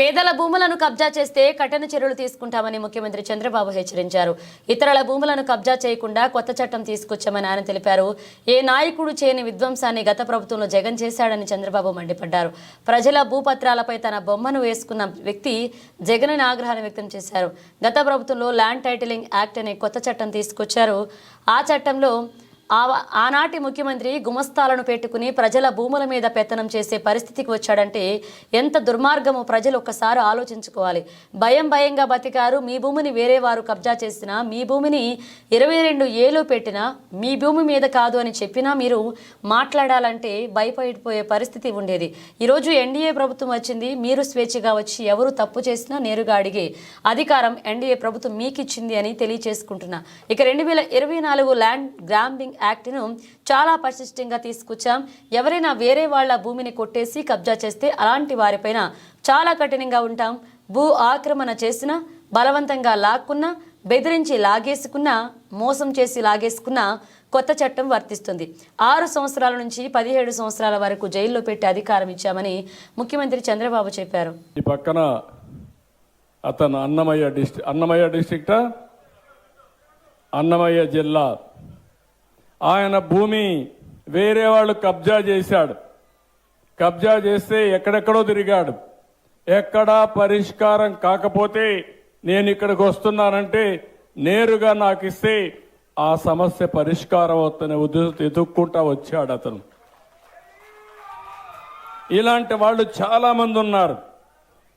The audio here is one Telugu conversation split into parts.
పేదల భూములను కబ్జా చేస్తే కఠిన చర్యలు తీసుకుంటామని ముఖ్యమంత్రి చంద్రబాబు హెచ్చరించారు. ఇతరుల భూములను కబ్జా చేయకుండా కొత్త చట్టం తీసుకొచ్చామని ఆయన తెలిపారు. ఏ నాయకుడు చేయని విధ్వంసాన్ని గత ప్రభుత్వంలో జగన్ చేశాడని చంద్రబాబు మండిపడ్డారు. ప్రజల భూపత్రాలపై తన బొమ్మను వేసుకున్న వ్యక్తి జగన్ ఆగ్రహాన్ని వ్యక్తం చేశారు. గత ప్రభుత్వంలో ల్యాండ్ టైటిలింగ్ యాక్ట్ అనే కొత్త చట్టం తీసుకొచ్చారు. ఆ చట్టంలో ఆనాటి ముఖ్యమంత్రి గుమస్తాలను పెట్టుకుని ప్రజల భూముల మీద పెత్తనం చేసే పరిస్థితికి వచ్చాడంటే ఎంత దుర్మార్గమో ప్రజలు ఒక్కసారి ఆలోచించుకోవాలి. భయం భయంగా బతికారు మీ భూమిని వేరే వారు కబ్జా చేసినా మీ భూమిని ఇరవై రెండు ఏలో పెట్టినా మీ భూమి మీద కాదు అని చెప్పినా మీరు మాట్లాడాలంటే భయపడిపోయే పరిస్థితి ఉండేది. ఈరోజు ఎన్డీఏ ప్రభుత్వం వచ్చింది మీరు స్వేచ్ఛగా వచ్చి ఎవరు తప్పు చేసినా నేరుగా అడిగే అధికారం ఎన్డీఏ ప్రభుత్వం మీకు ఇచ్చింది అని తెలియచేసుకుంటున్నా. ఇక రెండు వేల ఇరవై నాలుగు ల్యాండ్ గ్రాంబింగ్ యాక్ట్ను చాలా పరిశిష్టంగా తీసుకొచ్చాం. ఎవరైనా వేరే వాళ్ళ భూమిని కొట్టేసి కబ్జా చేస్తే అలాంటి వారిపైన చాలా కఠినంగా ఉంటాం. భూ ఆక్రమణ చేసినా బలవంతంగా లాక్కున్నా బెదిరించి లాగేసుకున్నా మోసం చేసి లాగేసుకున్నా కొత్త చట్టం వర్తిస్తుంది. ఆరు సంవత్సరాల నుంచి పదిహేడు సంవత్సరాల వరకు జైల్లో పెట్టి అధికారం ఇచ్చామని ముఖ్యమంత్రి చంద్రబాబు చెప్పారు. ఈ పక్కన అతను అన్నమయ్య డిస్ట్రిక్ట్ అన్నమయ్య డిస్ట్రిక్టా అన్నమయ్య జిల్లా ఆయన భూమి వేరే వాళ్ళు కబ్జా చేశాడు. కబ్జా చేస్తే ఎక్కడెక్కడో తిరిగాడు. ఎక్కడా పరిష్కారం కాకపోతే నేను ఇక్కడికి వస్తున్నానంటే నేరుగా నాకు ఇస్తే ఆ సమస్య పరిష్కారం అవుతున్న ఉద్దేశం ఎదుక్కుంటా వచ్చాడు అతను. ఇలాంటి వాళ్ళు చాలా మంది ఉన్నారు.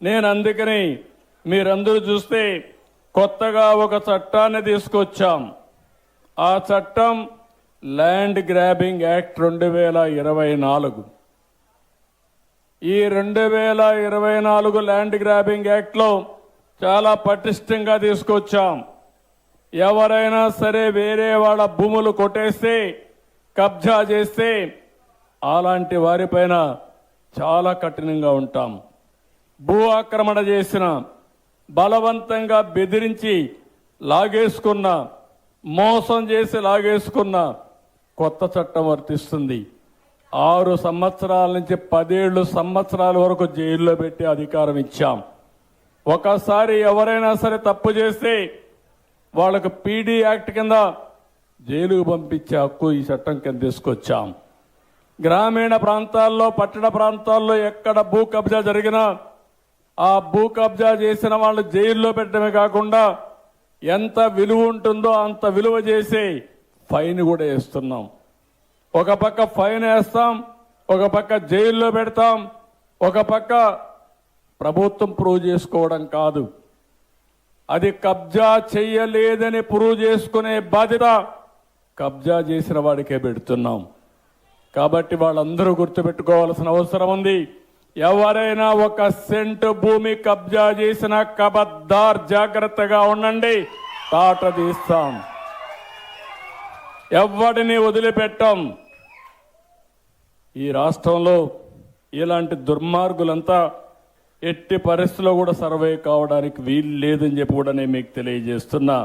నేను అందుకని మీరందరూ చూస్తే కొత్తగా ఒక చట్టాన్ని తీసుకొచ్చాం. ఆ చట్టం ల్యాండ్ గ్రాబింగ్ యాక్ట్ రెండు వేల ఇరవై నాలుగు. ఈ రెండు వేల ఇరవై నాలుగు ల్యాండ్ గ్రాబింగ్ యాక్ట్లో చాలా పటిష్టంగా తీసుకొచ్చాం. ఎవరైనా సరే వేరే వాళ్ళ భూములు కొట్టేస్తే కబ్జా చేస్తే అలాంటి వారిపైన చాలా కఠినంగా ఉంటాం. భూ ఆక్రమణ చేసిన బలవంతంగా బెదిరించి లాగేసుకున్న మోసం చేసి లాగేసుకున్న కొత్త చట్టం వర్తిస్తుంది. ఆరు సంవత్సరాల నుంచి పదేళ్ళు సంవత్సరాల వరకు జైల్లో పెట్టి అధికారం ఇచ్చాం. ఒకసారి ఎవరైనా సరే తప్పు చేస్తే వాళ్ళకు పీడీ యాక్ట్ కింద జైలుకు పంపించే హక్కు ఈ చట్టం కింద తీసుకొచ్చాం. గ్రామీణ ప్రాంతాల్లో పట్టణ ప్రాంతాల్లో ఎక్కడ భూ కబ్జా జరిగినా ఆ భూ కబ్జా చేసిన వాళ్ళు జైల్లో పెట్టడమే కాకుండా ఎంత విలువ ఉంటుందో అంత విలువ చేసి ఫైన్ కూడా వేస్తున్నాం. ఒక పక్క ఫైన్ వేస్తాం ఒక పక్క జైల్లో పెడతాం ఒక పక్క ప్రభుత్వం ప్రూవ్ చేసుకోవడం కాదు. అది కబ్జా చెయ్యలేదని ప్రూవ్ చేసుకునే బాధ్యత కబ్జా చేసిన వాడికే పెడుతున్నాం. కాబట్టి వాళ్ళందరూ గుర్తుపెట్టుకోవాల్సిన అవసరం ఉంది. ఎవరైనా ఒక సెంటు భూమి కబ్జా చేసిన కబద్దార్ జాగ్రత్తగా ఉండండి. తాట తీస్తాం. ఎవ్వడిని వదిలిపెట్టాం. ఈ రాష్ట్రంలో ఇలాంటి దుర్మార్గులంతా ఎట్టి పరిస్థితుల్లో కూడా సర్వే కావడానికి వీలు లేదని చెప్పి కూడా నేను మీకు తెలియజేస్తున్నా.